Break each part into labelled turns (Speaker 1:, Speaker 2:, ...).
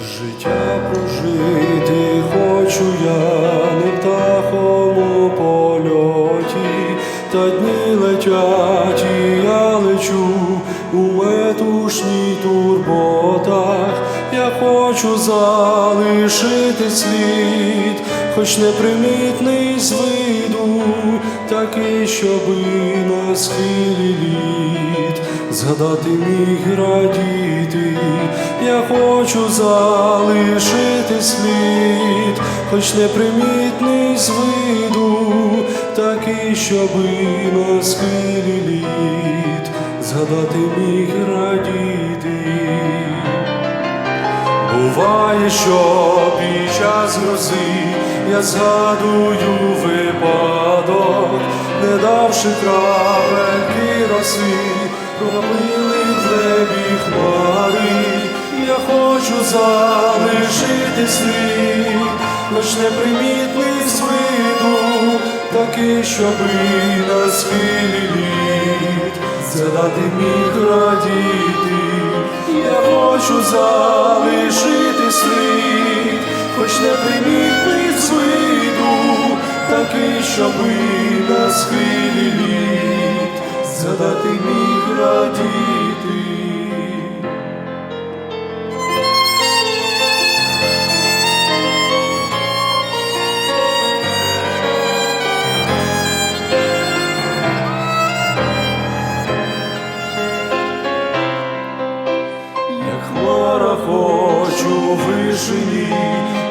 Speaker 1: Життя прожити хочу я не в птахому польоті, та дні летять, і я лечу у метушній турботах. Я хочу залишити слід, хоч непримітний з виду, такий, щоби на схилі літ згадати міг радіти, я хочу залишити слід, хоч непримітний з виду, такий, щоби на схилі літ згадати міг радіти. Буває, що під час грози я згадую випадок, не давши крапельки роси, проплили в небі хмари, я хочу залишити слід, лиш непримітний з виду, такий, щоби на схилі літ згадати міг радіти. Я хочу залишити слід, хоч непримітний з виду, такий, щоби на схилі Як хмара хочу вишині,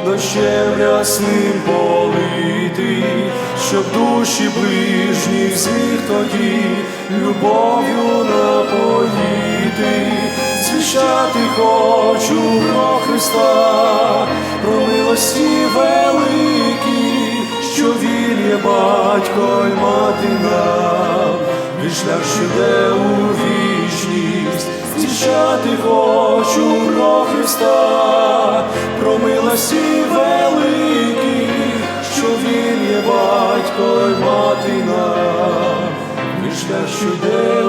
Speaker 1: дощем ясним полити, щоб душі ближні зміг тоді любов'ю напоїти, звіщати хочу про Христа, про милості великі, що Він є батько й мати нам, від шлях, що йде у вічність. Зіщати хочу про Христа, про милості великі, що Він є батько й мати нам, між те, що йде